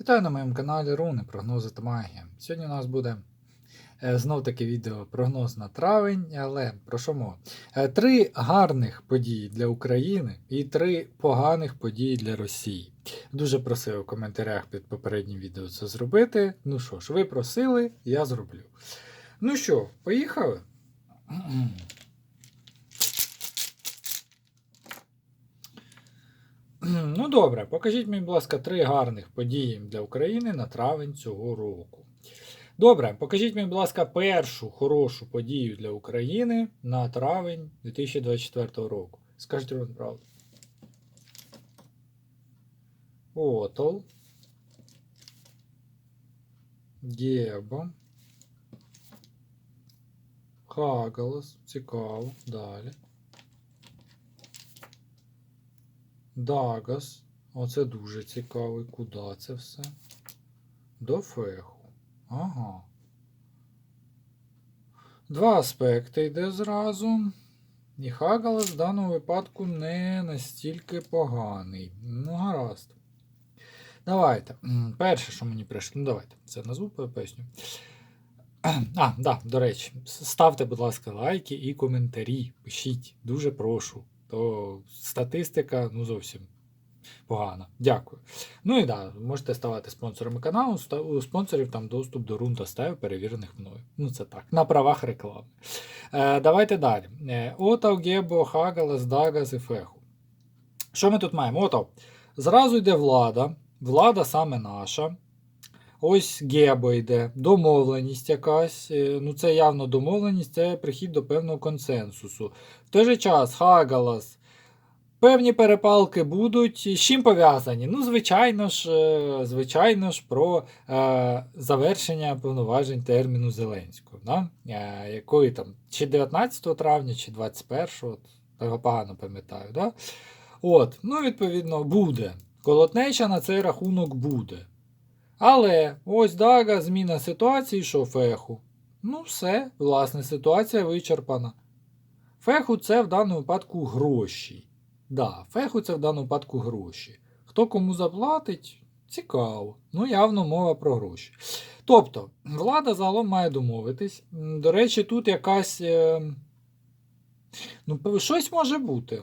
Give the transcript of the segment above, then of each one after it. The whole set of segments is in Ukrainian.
Вітаю на моєму каналі Руни, прогнози та магія. Сьогодні у нас буде е, знов таки відео прогноз на травень, але про що мова? Е, Три гарних події для України і три поганих події для Росії. Дуже просив у коментарях під попереднім відео це зробити. Ну що ж, ви просили, я зроблю. Ну що, поїхали? Ну добре, покажіть мені, будь ласка, три гарних події для України на травень цього року. Добре, покажіть мені, будь ласка, першу хорошу подію для України на травень 2024 року. Скажіть вам правду. Отол. Гебо. Хагалас. Цікаво. Далі. Дагас. Оце дуже цікавий. Куди це все? До феху. Ага. Два аспекти йде зразу. І Хагалас в даному випадку не настільки поганий. Ну, гаразд. Давайте. Перше, що мені прийшло. Ну, давайте. Це назву поясню. А, да, до речі, ставте, будь ласка, лайки і коментарі. Пишіть, дуже прошу. То статистика, ну зовсім погана. Дякую. Ну і да, можете ставати спонсорами каналу. У спонсорів там доступ до рун та стаю, перевірених мною. Ну це так, на правах реклами. Е, давайте далі. Е, Отав, Гебо, Хагалас, Дагас і Феху. Що ми тут маємо? Отав. Зразу йде влада. Влада саме наша. Ось Гебо йде, домовленість якась. Е, Ну, це явно домовленість, це прихід до певного консенсусу. В той же час Хагалас. Певні перепалки будуть. З чим пов'язані? Ну, звичайно ж, е, звичайно ж, про е, завершення повноважень терміну Зеленського. Да? Е, якої там, чи 19 травня, чи 21, от, я погано пам'ятаю. Да? От, ну, відповідно, буде. Колотнеча на цей рахунок буде. Але ось Дага, зміна ситуації, що феху. Ну, все, власне, ситуація вичерпана. Феху це в даному випадку гроші. Да, феху це в даному випадку гроші. Хто кому заплатить, цікаво. Ну, явно мова про гроші. Тобто, влада загалом має домовитись. До речі, тут якась. е, Ну, щось може бути.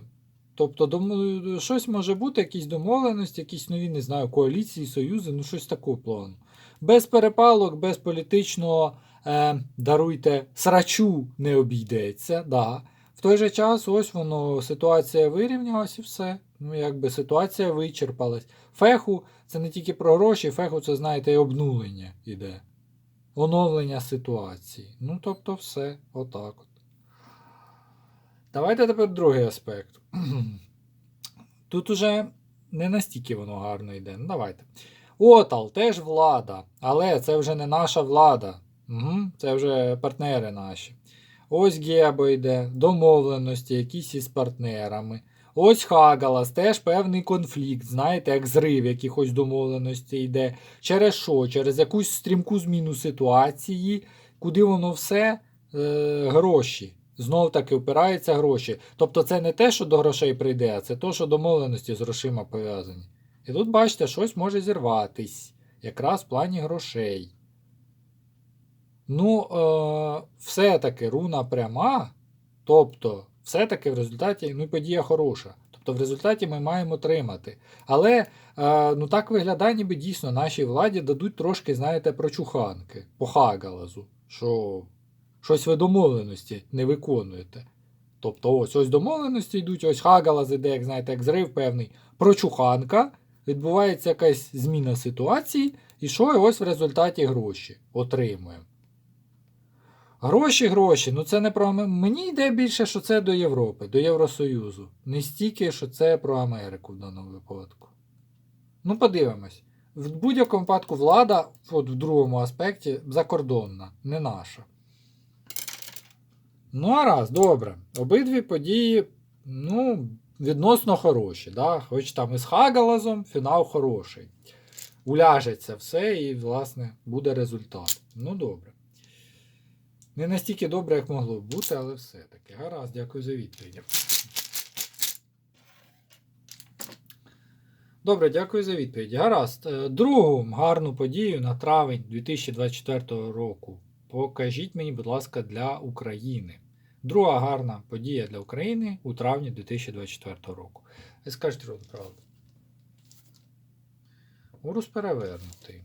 Тобто, щось може бути, якісь домовленості, якісь нові, не знаю, коаліції, союзи, ну щось такого плану. Без перепалок, без політичного, е, даруйте, срачу не обійдеться. Да. В той же час, ось воно, ситуація вирівнялась і все. Ну, якби ситуація вичерпалась. Феху це не тільки про гроші, феху це, знаєте, і обнулення іде. Оновлення ситуації. Ну, тобто, все, отак от. Давайте тепер другий аспект. Тут уже не настільки воно гарно йде. Ну, давайте. Отал теж влада, але це вже не наша влада. Угу, це вже партнери наші. Ось Гебо йде, домовленості, якісь із партнерами. Ось Хагалас, теж певний конфлікт, знаєте, як зрив якихось домовленостей йде. Через що? Через якусь стрімку зміну ситуації, куди воно все е, гроші. Знов таки впираються гроші. Тобто це не те, що до грошей прийде, а це то, що домовленості з грошима пов'язані. І тут, бачите, щось може зірватись, якраз в плані грошей. Ну, е, все-таки руна пряма, тобто, все-таки в результаті ну, подія хороша. Тобто в результаті ми маємо тримати. Але е, ну, так виглядає, ніби дійсно нашій владі дадуть трошки, знаєте, прочуханки по хагалазу, що щось ви домовленості не виконуєте. Тобто, ось ось домовленості йдуть, ось хагалаз іде, як знаєте, як зрив певний, прочуханка, відбувається якась зміна ситуації, і що ось в результаті гроші отримуємо. Гроші, гроші, ну це не про мені йде більше, що це до Європи, до Євросоюзу. Не стільки, що це про Америку в даному випадку. Ну, подивимось. В будь-якому випадку влада, от в другому аспекті, закордонна, не наша. Ну, а раз, добре. Обидві події, ну, відносно хороші. Да? Хоч там із Хагалазом фінал хороший. Уляжеться все і, власне, буде результат. Ну, добре. Не настільки добре, як могло б бути, але все-таки. Гаразд, дякую за відповідь. Добре, дякую за відповідь. Гаразд. Е, Другу гарну подію на травень 2024 року. Покажіть мені, будь ласка, для України. Друга гарна подія для України у травні 2024 року. Ви скажете що це правду. Урус перевернутий.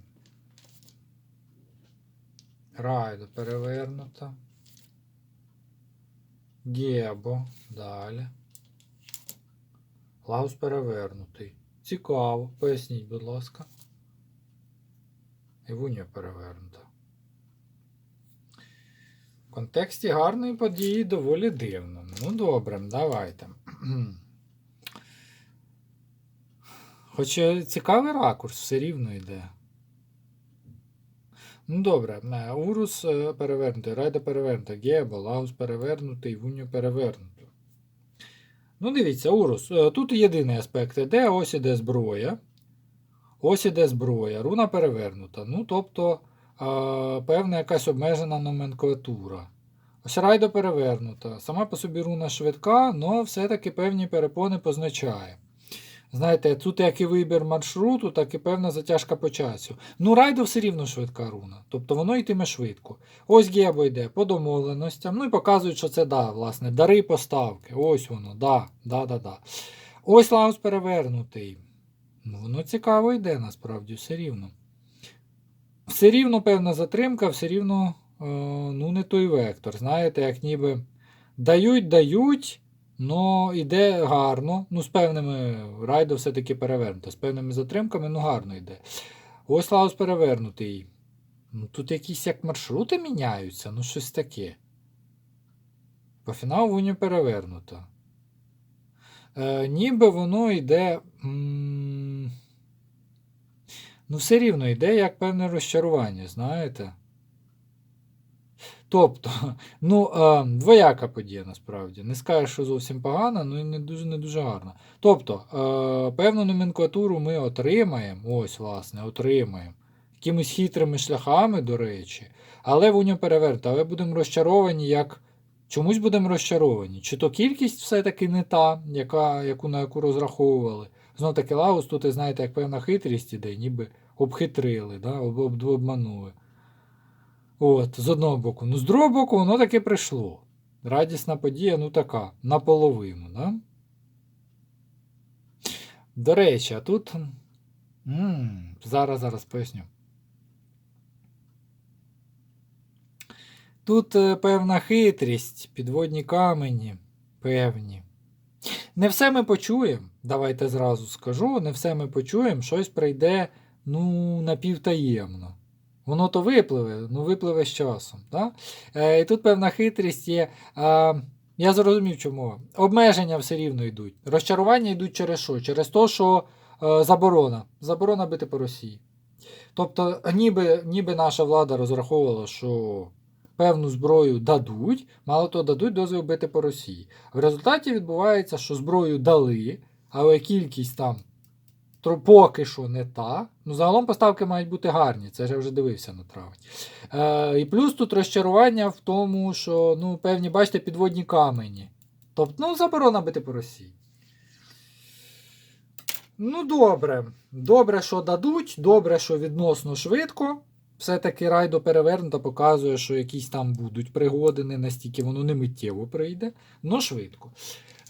Райдо перевернута. Гебо. Далі. Лаус перевернутий. Цікаво. Поясніть, будь ласка. Івунія перевернута. В контексті гарної події доволі дивно. Ну, добре, давайте. Хоча цікавий ракурс все рівно йде. Ну, добре, е, Урус е, перевернутий, Райда перевернута, Гебо, Лаус перевернутий, Вуньо перевернуто. Ну, дивіться, Урус. е, Тут єдиний аспект іде, ось іде зброя. Ось іде зброя, руна перевернута. Ну, тобто, е, певна якась обмежена номенклатура. Ось райда перевернута. Сама по собі руна швидка, але все-таки певні перепони позначає. Знаєте, тут як і вибір маршруту, так і певна затяжка по часу. Ну, райдо все рівно швидка руна. Тобто воно йтиме швидко. Ось Гебо йде по домовленостям. Ну і показують, що це да, власне, дари поставки. Ось воно, да, да, да, да. Ось Лаус перевернутий. Ну, воно цікаво йде, насправді, все рівно. Все рівно певна затримка, все рівно е, ну, не той вектор. Знаєте, як ніби дають, дають. Ну, іде гарно. Ну, з певними райдо все-таки перевернуто. З певними затримками, ну гарно йде. Ось Лаус перевернутий. Ну, тут якісь як маршрути міняються, ну щось таке. По фіналу Вуню перевернуто. Е, ніби воно йде. м, Ну, все рівно йде як певне розчарування, знаєте? Тобто, ну, е, двояка подія насправді. Не скажеш, що зовсім погана, ну і не дуже не дуже гарна. Тобто, е, певну номенклатуру ми отримаємо, ось, власне, отримаємо. Якимись хитрими шляхами, до речі, але в уню перевернуто. Але будемо розчаровані, як. Чомусь будемо розчаровані. Чи то кількість все-таки не та, яка, яку, на яку розраховували. Знов таки Лаус, тут, знаєте, як певна хитрість іде, ніби обхитрили, да? об, об, обманули. От, з одного боку. Ну, з другого боку, воно таки прийшло. Радісна подія, ну така, наполовину, да? До речі, а тут. м зараз, зараз поясню. Тут е, певна хитрість, підводні камені, певні. Не все ми почуємо, давайте зразу скажу, не все ми почуємо, щось прийде ну, напівтаємно. Воно то випливе, ну випливе з часом. Да? Е, і тут певна хитрість є. Е, я зрозумів, чому. Обмеження все рівно йдуть. Розчарування йдуть через що? Через те, що е, заборона. Заборона бити по Росії. Тобто, ніби, ніби наша влада розраховувала, що певну зброю дадуть, мало того, дадуть дозвіл бити по Росії. В результаті відбувається, що зброю дали, але кількість там поки що не та. Ну, загалом поставки мають бути гарні, це ж я вже дивився на травень. Е, і плюс тут розчарування в тому, що ну, певні, бачите, підводні камені. Тобто, ну, заборона бити по Росії. Ну, добре. Добре, що дадуть, добре, що відносно швидко. Все-таки райдо перевернуто показує, що якісь там будуть пригоди, не настільки воно не миттєво прийде, але швидко.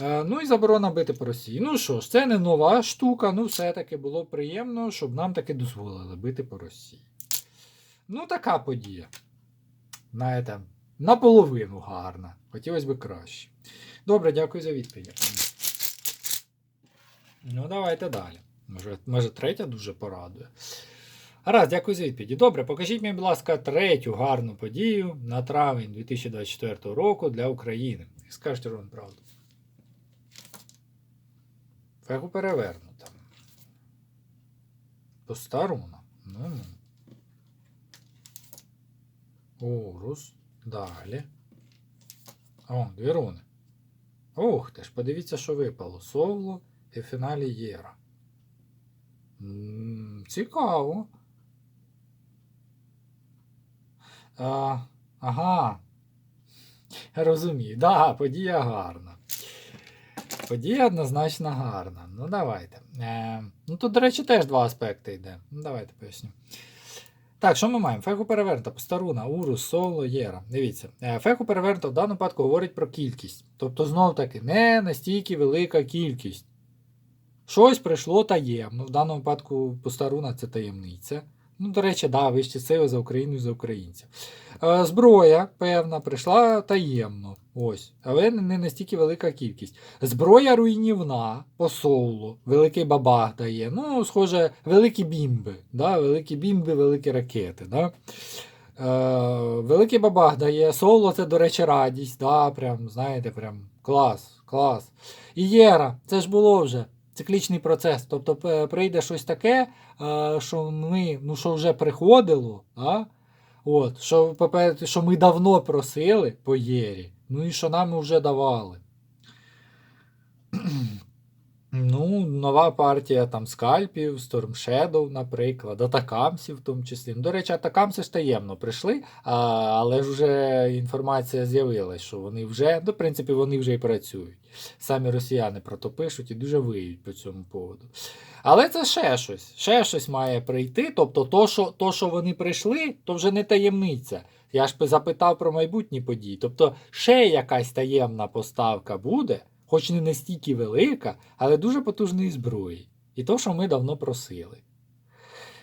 Е, ну і заборона бити по Росії. Ну що ж, це не нова штука, ну все-таки було приємно, щоб нам таки дозволили бити по Росії. Ну, така подія. Знаєте, наполовину гарна. Хотілося б краще. Добре, дякую за відповідь. Ну, давайте далі. Може, може третя дуже порадує. Гаразд, дякую за відповіді. Добре, покажіть мені, будь ласка, третю гарну подію на травень 2024 року для України. Скажіть Рон правду. Фегу перевернута. Пуста руна. Ну. Урус. Далі. О, дві руни. Ух ти ж, подивіться, що випало. Совло і в фіналі Єра. М, Цікаво. А, ага. Розумію. Да, подія гарна. Подія однозначно гарна. Ну, давайте. Е, ну, тут, до речі, теж два аспекти йде. Ну, давайте поясню. Так, що ми маємо? Феху перевернута, постаруна, урус, соло, єра. Дивіться, е, феху перевернута в даному випадку говорить про кількість. Тобто, знов таки, не настільки велика кількість. Щось прийшло таємно. В даному випадку постаруна це таємниця. Ну, до речі, да, вищі сили за Україну і за українців. Е, зброя, певна, прийшла таємно. Ось, але не настільки велика кількість. Зброя руйнівна по соулу, великий бабах дає. Ну, схоже, великі бімби. Да? Великі бімби, великі ракети. Да? Е, великий бабах дає. Соло це, до речі, радість. Да? Прям, знаєте, прям клас, клас. І Єра, це ж було вже. Циклічний процес. Тобто прийде щось таке, е, що ми, ну, що вже приходило, да? От, що, що ми давно просили по Єрі, ну і що нам вже давали. Ну, нова партія там скальпів, Storm Shadow, наприклад, атакамсів в тому числі. Ну, До речі, атакамси ж таємно прийшли, а, але ж вже інформація з'явилась, що вони вже, ну, в принципі, вони вже і працюють. Самі росіяни про то пишуть і дуже виють по цьому поводу. Але це ще щось. Ще щось має прийти. Тобто, то, що, то, що вони прийшли, то вже не таємниця. Я ж запитав про майбутні події. Тобто, ще якась таємна поставка буде, хоч не настільки велика, але дуже потужної зброї. І то, що ми давно просили.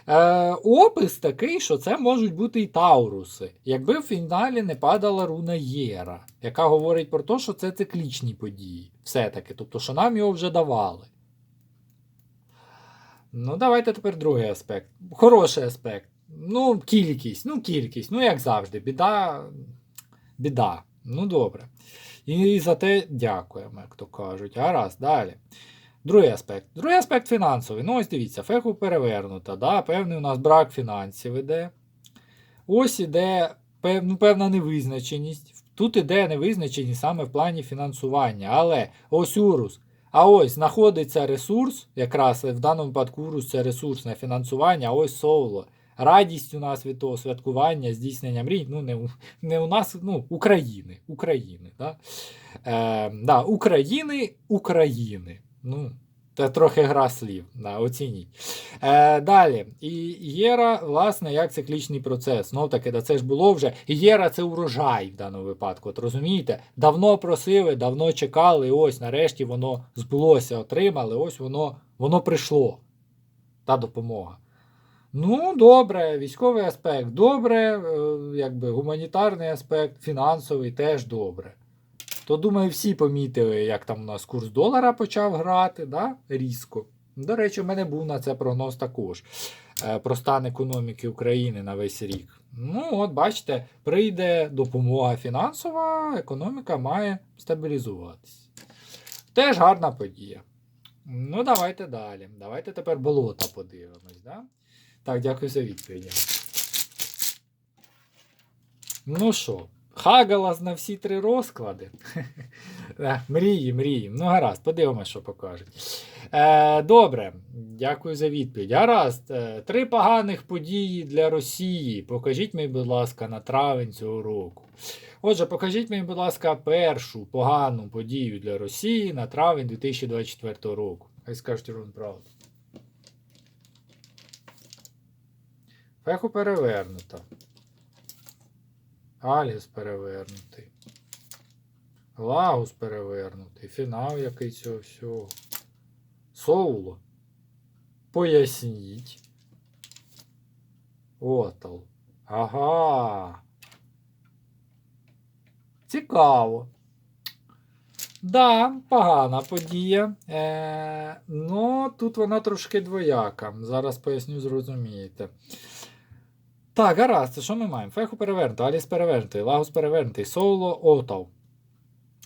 Е, опис такий, що це можуть бути і Тауруси, якби в фіналі не падала руна Єра, яка говорить про те, що це циклічні події. Все-таки, тобто, що нам його вже давали. Ну, давайте тепер другий аспект. Хороший аспект. Ну, кількість, ну, кількість, ну, як завжди, біда. Біда. Ну, добре. І за те дякуємо, як то кажуть. Гаразд, далі. Другий аспект. Другий аспект фінансовий. Ну, ось дивіться, феху перевернута. Да? Певний у нас брак фінансів іде. Ось іде ну, певна невизначеність. Тут іде невизначеність саме в плані фінансування. Але ось урус. А ось знаходиться ресурс, якраз в даному випадку урус це ресурсне фінансування, а ось соло. Радість у нас від того святкування, здійснення мрій. Ну, не, у- не у нас, ну, України. України, да? Е, да, України, України. Ну, це трохи гра слів. Да, оцініть. Е, далі. І Єра, власне, як циклічний процес. Ну, таки, да, це ж було вже. Єра це урожай в даному випадку. От розумієте? Давно просили, давно чекали, і ось нарешті воно збулося, отримали, ось воно, воно прийшло. Та допомога. Ну, добре, військовий аспект добре, е, якби гуманітарний аспект, фінансовий теж добре. То, думаю, всі помітили, як там у нас курс долара почав грати, да? різко. До речі, у мене був на це прогноз також е, про стан економіки України на весь рік. Ну, от бачите, прийде допомога фінансова, економіка має стабілізуватись. Теж гарна подія. Ну, давайте далі. Давайте тепер болота подивимось. Да? Так, дякую за відповідь. Ну що, Хагалас на всі три розклади. Мрії, мрії. Ну, гаразд, подивимось, що покажуть. Е, добре, дякую за відповідь. Гаразд, е, три поганих події для Росії. Покажіть мені, будь ласка, на травень цього року. Отже, покажіть мені, будь ласка, першу погану подію для Росії на травень 2024 року. Хай скажуть рун правду. Феху перевернута. Альгіс перевернутий. Лагус перевернутий. Фінал який цього всього. Соуло. Поясніть. Отал. Ага. Цікаво. Да, погана подія. Е, ну, тут вона трошки двояка. Зараз поясню, зрозумієте. Так, гаразд, це що ми маємо? Феху перевернуто, Аліс перевернутий, Лагус перевернутий, Соло, Отав.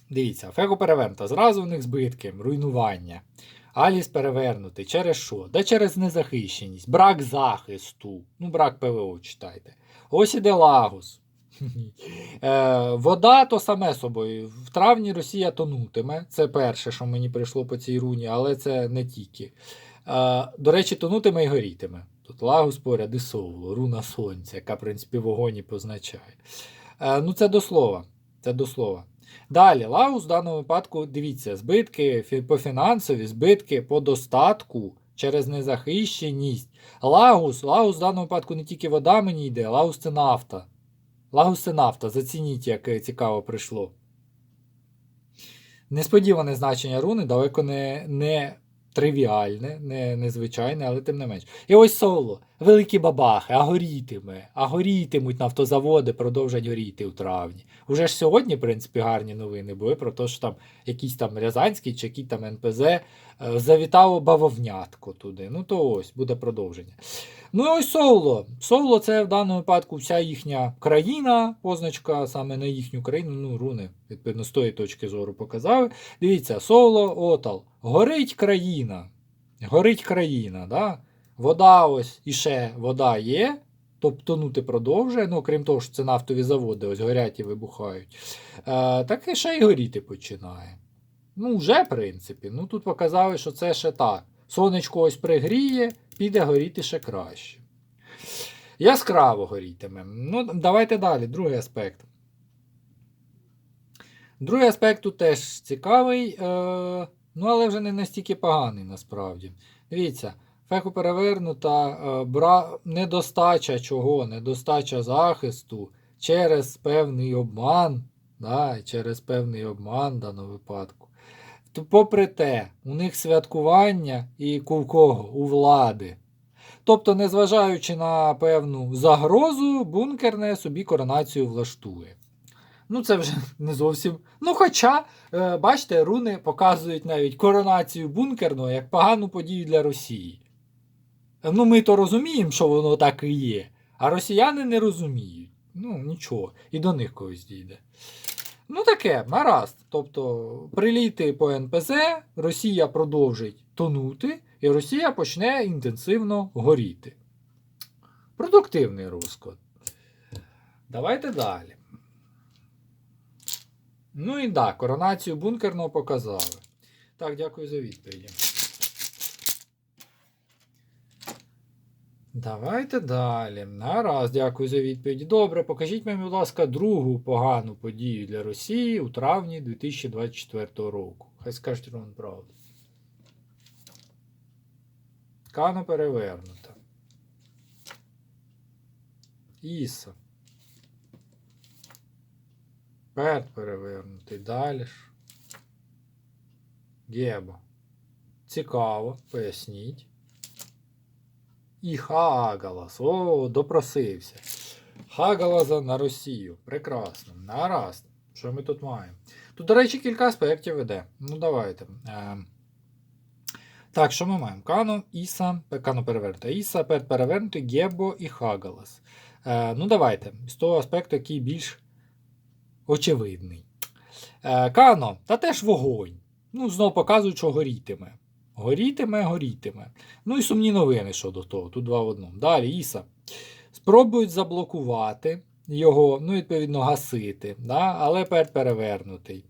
Дивіться, Феху перевернута. Зразу в них збитки, руйнування. Аліс перевернутий. Через що? Да через незахищеність, брак захисту. Ну, брак ПВО читайте. Ось іде Лагус. Е, вода то саме собою. В травні Росія тонутиме. Це перше, що мені прийшло по цій руні, але це не тільки. Е, до речі, тонутиме і горітиме. Тут Лагус поряд і руна сонця, яка, в принципі, вогонь і позначає. Е, ну, це до слова. Це до слова. Далі, Лаус в даному випадку, дивіться, збитки по фінансові, збитки по достатку через незахищеність. Лагус, Лагус в даному випадку не тільки вода мені йде, Лагус це нафта. Лагус це нафта. Зацініть, як е, цікаво прийшло. Несподіване значення руни далеко не, не тривіальне, не незвичайне, але тим не менш. І ось соло. Великі бабахи, а горітиме, а горітимуть нафтозаводи, продовжать горіти у травні. Уже ж сьогодні, в принципі, гарні новини були про те, що там якийсь там Рязанський чи який там НПЗ е, завітало бавовнятко туди. Ну то ось буде продовження. Ну і ось Соуло. Соуло це в даному випадку вся їхня країна, позначка саме на їхню країну. Ну, руни, відповідно, з тої точки зору показали. Дивіться, Соуло, Отал. Горить країна. Горить країна. Да? Вода ось і ще вода є. Тобто тонути продовжує, ну, крім того, що це нафтові заводи, ось горять і вибухають. Е, так і ще й горіти починає. Ну, вже, в принципі. Ну, тут показали, що це ще так. Сонечко ось пригріє, піде горіти ще краще. Яскраво горітиме. Ну, давайте далі, другий аспект. Другий аспект тут теж цікавий, е, ну, але вже не настільки поганий насправді. Дивіться, феку перевернута, е, бра... недостача чого? Недостача захисту через певний обман. Да, через певний обман в даному випадку. То, попри те, у них святкування і у кого? У влади. Тобто, незважаючи на певну загрозу, бункерне собі коронацію влаштує. Ну, це вже не зовсім. Ну, хоча, е, бачите, руни показують навіть коронацію бункерного як погану подію для Росії. Ну, ми то розуміємо, що воно так і є, а росіяни не розуміють. Ну, нічого, і до них когось дійде. Ну, таке, гаразд. Тобто, приліти по НПЗ, Росія продовжить тонути, і Росія почне інтенсивно горіти. Продуктивний розклад. Давайте далі. Ну і так, коронацію бункерного показали. Так, дякую за відповіді. Давайте далі. Нараз, дякую за відповідь. Добре, покажіть мені, будь ласка, другу погану подію для Росії у травні 2024 року. Хай скажуть вам правду. Кано перевернута. Іса. Перт перевернутий. Далі ж. Гебо. Цікаво, поясніть. І Хагалас. О, допросився. Хагалаза на Росію. Прекрасно. Наразд. Що ми тут маємо? Тут, до речі, кілька аспектів іде. Ну, давайте. Е, так, що ми маємо? Кано, Іса, Кано перевернута. Іса, перевернутий, Гебо і Хагалас. Е, ну, давайте. З того аспекту, який більш очевидний. Е, Кано, та теж вогонь. Ну, знов показують, що горітиме. Горітиме, горітиме. Ну і сумні новини щодо того. Тут два в одному. Далі, Іса. Спробують заблокувати його, ну, відповідно, гасити, да? але пер перевернутий.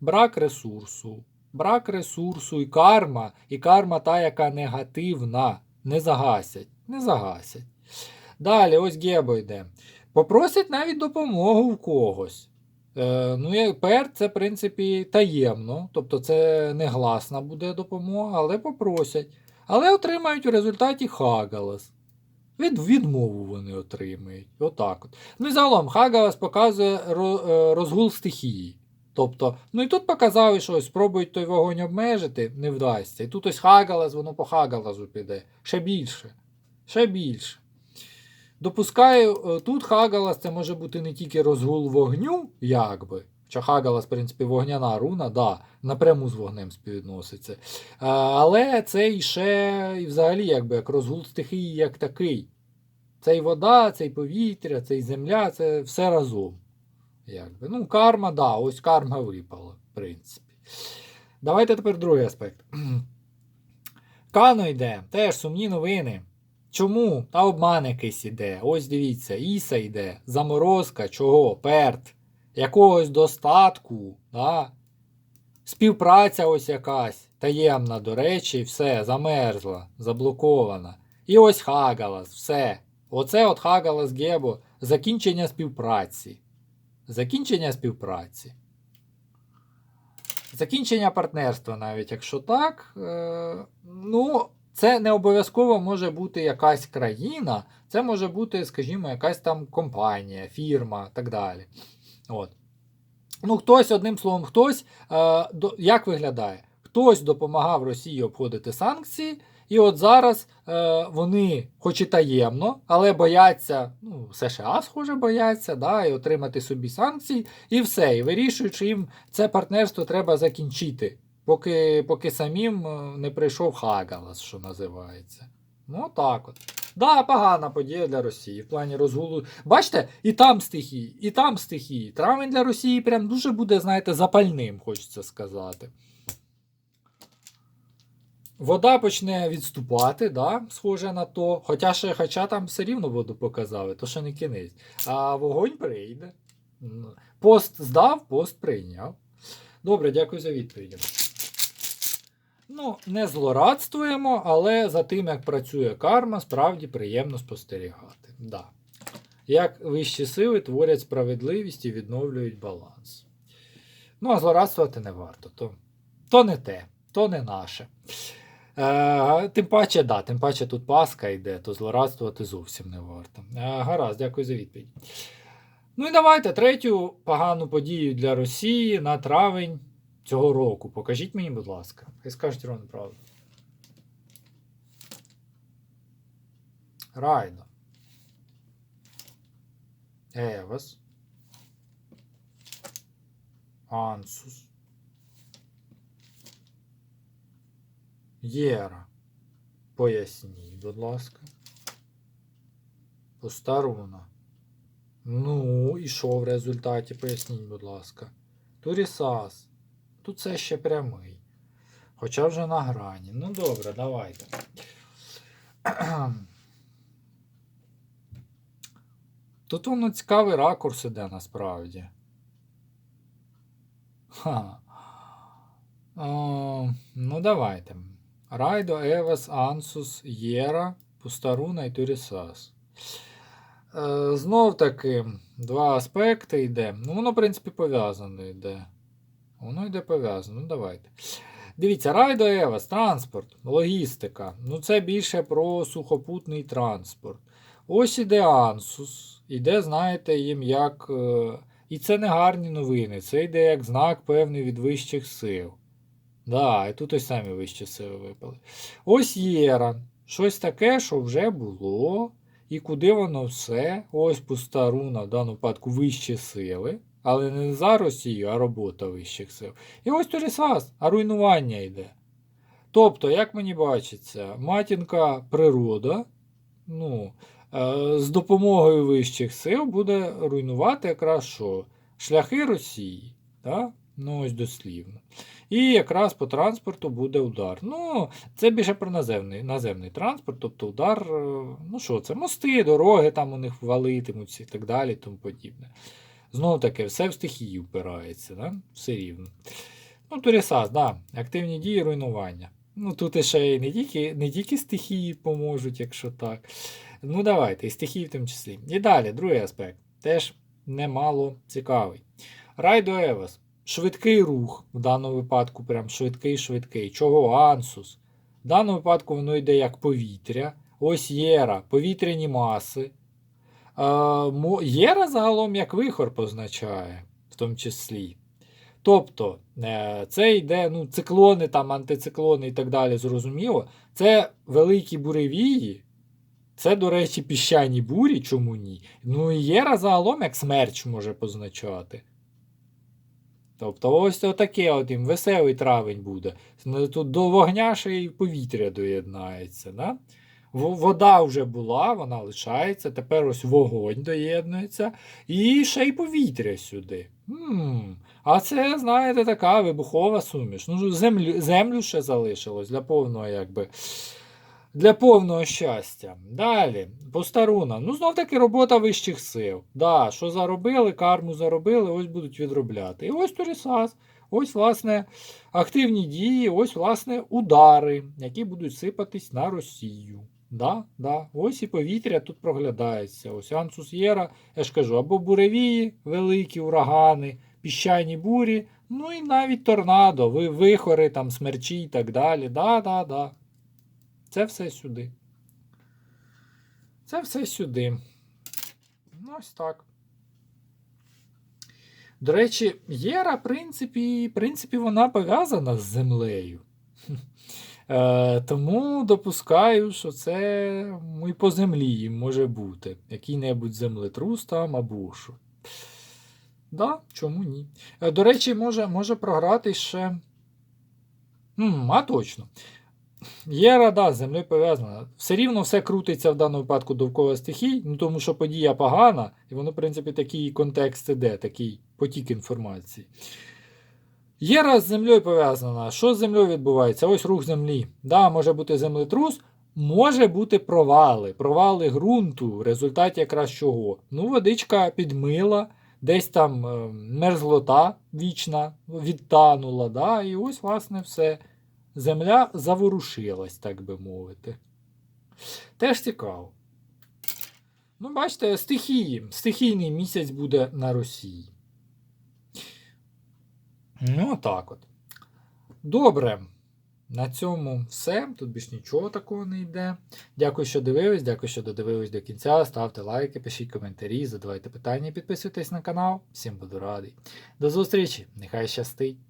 Брак ресурсу. Брак ресурсу і карма, і карма та, яка негативна. Не загасять. Не загасять. Далі, ось Гебо йде. Попросять навіть допомогу в когось. Е, ну, як пер, це, в принципі, таємно, тобто це не гласна буде допомога, але попросять. Але отримають в результаті Хагалас. Від відмову вони отримають. Отак от. Ну і загалом Хагалас показує е, розгул стихії. Тобто, ну і тут показали, що ось спробують той вогонь обмежити, не вдасться. І тут ось Хагалас, воно по Хагалазу піде. Ще більше. Ще більше. Допускаю, е, тут Хагалас це може бути не тільки розгул вогню, якби. Хоча Хагалас, в принципі, вогняна руна, да, напряму з вогнем співвідноситься. Але це і ще і взагалі якби як розгул стихії як такий. Це і вода, це і повітря, це і земля, це все разом. Якби. Ну, карма, да, ось карма випала, в принципі. Давайте тепер другий аспект. Кано йде, теж сумні новини. Чому? Та обман якийсь іде. Ось дивіться, Іса йде, заморозка, чого? Перт, якогось достатку, да? співпраця ось якась, таємна, до речі, все, замерзла, заблокована. І ось Хагалас, все. Оце от Хагалас Гебо, закінчення співпраці. Закінчення співпраці. Закінчення партнерства, навіть якщо так, е, ну, це не обов'язково може бути якась країна, це може бути, скажімо, якась там компанія, фірма так далі. От. Ну, хтось, одним словом, хтось, е, до, як виглядає? Хтось допомагав Росії обходити санкції, і от зараз е, вони, хоч і таємно, але бояться, ну, США, схоже, бояться, да, і отримати собі санкції, і все. І вирішують, що їм це партнерство треба закінчити, поки, поки самим е, не прийшов Хагалас, що називається. Ну, так от. Да, погана подія для Росії в плані розгулу. Бачите, і там стихії, і там стихії. Травень для Росії прям дуже буде, знаєте, запальним, хочеться сказати. Вода почне відступати, да, схоже на то. Хоча ще, хоча там все рівно воду показали, то ще не кінець. А вогонь прийде. Пост здав, пост прийняв. Добре, дякую за відповідь. Ну, не злорадствуємо, але за тим, як працює карма, справді приємно спостерігати. Да. Як вищі сили творять справедливість і відновлюють баланс. Ну, а злорадствувати не варто. То, то не те, то не наше. Е, тим паче, да, тим паче тут Пасха йде, то злорадствувати зовсім не варто. Е, гаразд, дякую за відповідь. Ну і давайте третю погану подію для Росії на травень цього року. Покажіть мені, будь ласка. Хай скажуть ровно правду. Райдо. Евас. Ансус. Єра. Поясніть, будь ласка. Постаруна. Ну, і що в результаті? Поясніть, будь ласка. Турісас. Тут це ще прямий. Хоча вже на грані. Ну добре, давайте. Тут воно цікавий ракурс іде насправді. Ха. О, ну, давайте. Райдо, Евес, Ансус, Єра, Пустаруна і Турісас. Е, знов таки, два аспекти йде. Ну, воно, в принципі, пов'язано йде. Воно йде пов'язано. Ну, давайте. Дивіться, Райдо Евас, транспорт, логістика. Ну, це більше про сухопутний транспорт. Ось іде Ансус. Іде, знаєте, їм як. е, І це не гарні новини. Це йде як знак певний від вищих сил. Да, і тут ось самі вищі сили випали. Ось Єра. Щось таке, що вже було. І куди воно все? Ось пуста руна, в даному випадку вищі сили. Але не за Росію, а робота вищих сил. І ось Торісас, а руйнування йде. Тобто, як мені бачиться, матінка природа, ну, е, з допомогою вищих сил буде руйнувати якраз що? Шляхи Росії. Да? Ну, ось дослівно. І якраз по транспорту буде удар. Ну, це більше про наземний наземний транспорт, тобто удар, е, ну що, це мости, дороги там у них валитимуться і так далі, тому подібне. Знову таки, все в стихії впирається, да? все рівно. Ну, Турісас, да, активні дії руйнування. Ну, тут іще й не тільки, не тільки стихії поможуть, якщо так. Ну, давайте, і стихії в тому числі. І далі, другий аспект, теж немало цікавий. Райдо Евас. Швидкий рух, в даному випадку, прям швидкий-швидкий. Чого Ансус? В даному випадку воно йде як повітря. Ось Єра, повітряні маси. Єра загалом як вихор позначає, в тому числі. Тобто, е, це йде ну, циклони, там, антициклони і так далі, зрозуміло. Це великі буревії. Це, до речі, піщані бурі, чому ні? Ну і Єра загалом як смерч може позначати. Тобто ось отаке от їм веселий травень буде. Ну, Тут до вогня ще й повітря доєднається. Да? Вода вже була, вона лишається. Тепер ось вогонь доєднується. І ще й повітря сюди. м А це, знаєте, така вибухова суміш. Ну, землю, землю ще залишилось для повного, якби. Для повного щастя. Далі, постаруна. Ну, знов таки робота вищих сил. Да, що заробили, карму заробили, ось будуть відробляти. І ось Торісас. Ось, власне, активні дії, ось, власне, удари, які будуть сипатись на Росію. Да, да. Ось і повітря тут проглядається. Ось Ансус Єра, я ж кажу, або буревії, великі урагани, піщані бурі, ну і навіть торнадо, вихори, там, смерчі і так далі. Да, да, да. Це все сюди. Це все сюди. Ну, ось так. До речі, Єра, в принципі, в принципі, вона пов'язана з землею. Е, тому допускаю, що це і по землі може бути. Який-небудь землетрус там або що. Да, чому ні? Е, До речі, може, може програти ще. М, а точно. Єра, да, з землею пов'язана. Все рівно все крутиться в даному випадку довкола стихій, ну тому що подія погана, і воно, в принципі, такий контекст іде, такий потік інформації. Єра з землею пов'язана. Що з землею відбувається? Ось рух землі. Да, може бути землетрус, може бути провали. Провали ґрунту, в результаті якраз чого? Ну, водичка підмила, десь там е, мерзлота вічна відтанула. Да, і ось, власне, все. Земля заворушилась, так би мовити. Теж цікаво. Ну, бачите, стихії. Стихійний місяць буде на Росії. Ну, так от. Добре. На цьому все. Тут більш нічого такого не йде. Дякую, що дивились. Дякую, що додивились до кінця. Ставте лайки, пишіть коментарі, задавайте питання, підписуйтесь на канал. Всім буду радий. До зустрічі! Нехай щастить!